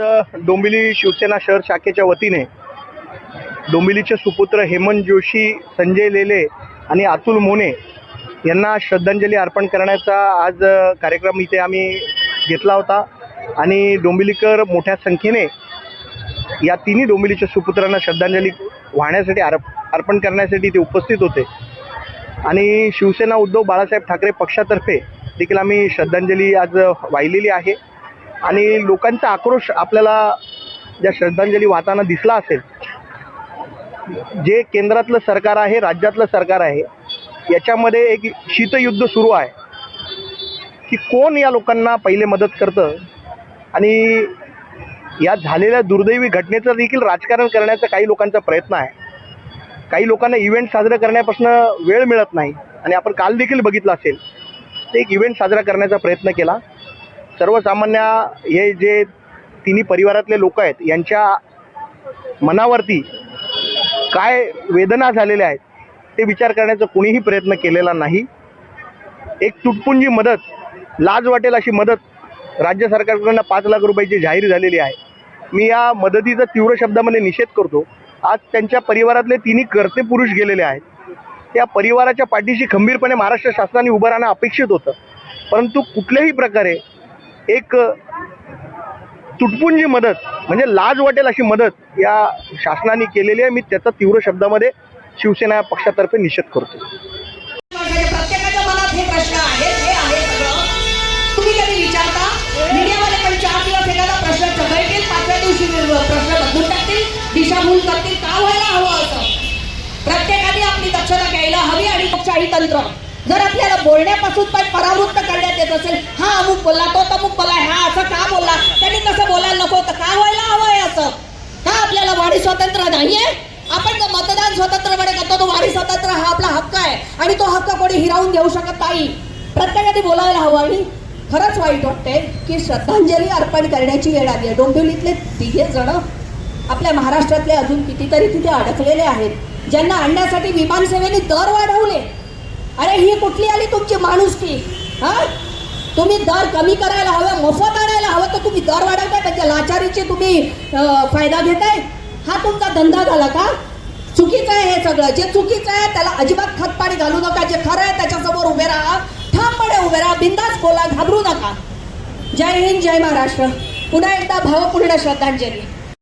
डोंबिवली शिवसेना शहर शाखेच्या वतीने डोंबिवलीचे सुपुत्र हेमंत जोशी संजय लेले आणि अतुल मोने यांना श्रद्धांजली अर्पण करण्याचा आज कार्यक्रम इथे आम्ही घेतला होता. आणि डोंबिवलीकर मोठ्या संख्येने या तिन्ही डोंबिवलीच्या सुपुत्रांना श्रद्धांजली वाहण्यासाठी अर्प अर्पण करण्यासाठी ते उपस्थित होते. आणि शिवसेना उद्धव बाळासाहेब ठाकरे पक्षातर्फे देखील आम्ही श्रद्धांजली आज वाहिलेली आहे. आणि लोकांचा आक्रोश आपल्याला ज्या श्रद्धांजली वाहताना दिसला असेल जे केंद्रातलं सरकार आहे राज्यातलं सरकार आहे याच्यामध्ये एक शीतयुद्ध सुरू आहे. की कोण या लोकांना पहिले मदत करतं? आणि या झालेल्या दुर्दैवी घटनेचं देखील राजकारण करण्याचा काही लोकांचा प्रयत्न आहे. काही लोकांना इव्हेंट साजरा करण्यापासून वेळ मिळत नाही. आणि आपण काल देखील बघितलं असेल ते एक इव्हेंट साजरा करण्याचा प्रयत्न केला. सर्वसामान्य हे जे तिन्ही परिवारातले लोक आहेत यांच्या मनावरती काय वेदना झालेल्या आहेत ते विचार करण्याचा कुणीही प्रयत्न केलेला नाही. एक तुटपुंजी मदत लाज वाटेल अशी मदत राज्य सरकारकडनं पाच लाख रुपयाची जाहीर झालेली आहे. मी या मदतीचा तीव्र शब्दामध्ये निषेध करतो आज त्यांच्या परिवारातले तिन्ही कर्ते पुरुष गेलेले आहेत. त्या परिवाराच्या पाठीशी खंबीरपणे महाराष्ट्र शासनाने उभं राहणं अपेक्षित होतं परंतु कुठल्याही प्रकारे एक तुटपुंजी मदत म्हणजे लाज वाटेल अशी मदत या शासनाने केलेली आहे. मी त्याचा तीव्र शब्दामध्ये शिवसेना या पक्षातर्फे निषेध करतो. म्हणजे प्रत्येकाच्या मनात हे प्रश्न आहेत हे आहे सगळं. तुम्ही कधी विचारता? मीडियावाले पण चार दिवस एखादा प्रश्न चघळतील पाचव्या दिवशी प्रश्न बदलून टाकतील दिशाभूल करतील का व्हायला हवं असं? प्रत्येकाने आपली दक्षता घ्यायला हवी आणि लोकशाही तंत्र. जर आपल्याला बोलण्यापासून पण परावृत्त करण्यात येत असेल हा अमुक बोलला हा असं का बोलला त्यांनी तसं बोलायला नको तर का व्हायला हवंय असं का आपल्याला वाढी स्वातंत्र्य नाहीये? आपण जो मतदान स्वतंत्रपणे करतो तो वाढी स्वतंत्र हा आपला हक्क आहे. आणि तो हक्क कोणी हिरावून देऊ शकत नाही. प्रत्येकाने बोलायला हवं आणि खरंच वाईट वाटते की श्रद्धांजली अर्पण करण्याची वेळ आली आहे. डोंबिवलीतले तिघे जण आपल्या महाराष्ट्रातले अजून कितीतरी तिथे अडकलेले आहेत ज्यांना आणण्यासाठी विमानसेवेने दर वाढवले. अरे ही कुठली आली तुमची माणुसकी? हां? तुम्ही दर कमी करायला हवं मोफत आणायला हवं तर तुम्ही दर वाढवताय. त्याच्या लाचारीचे तुम्ही फायदा घेताय? हा तुमचा धंदा झाला का? चुकीचं आहे हे सगळं. जे चुकीचं आहे त्याला अजिबात खतपाणी घालू नका. जे खरं आहे त्याच्यासमोर उभे राहा. ठामपणे उभे राहा. बिंदास बोला. घाबरू नका. जय हिंद जय महाराष्ट्र. पुन्हा एकदा भावपूर्ण श्रद्धांजली.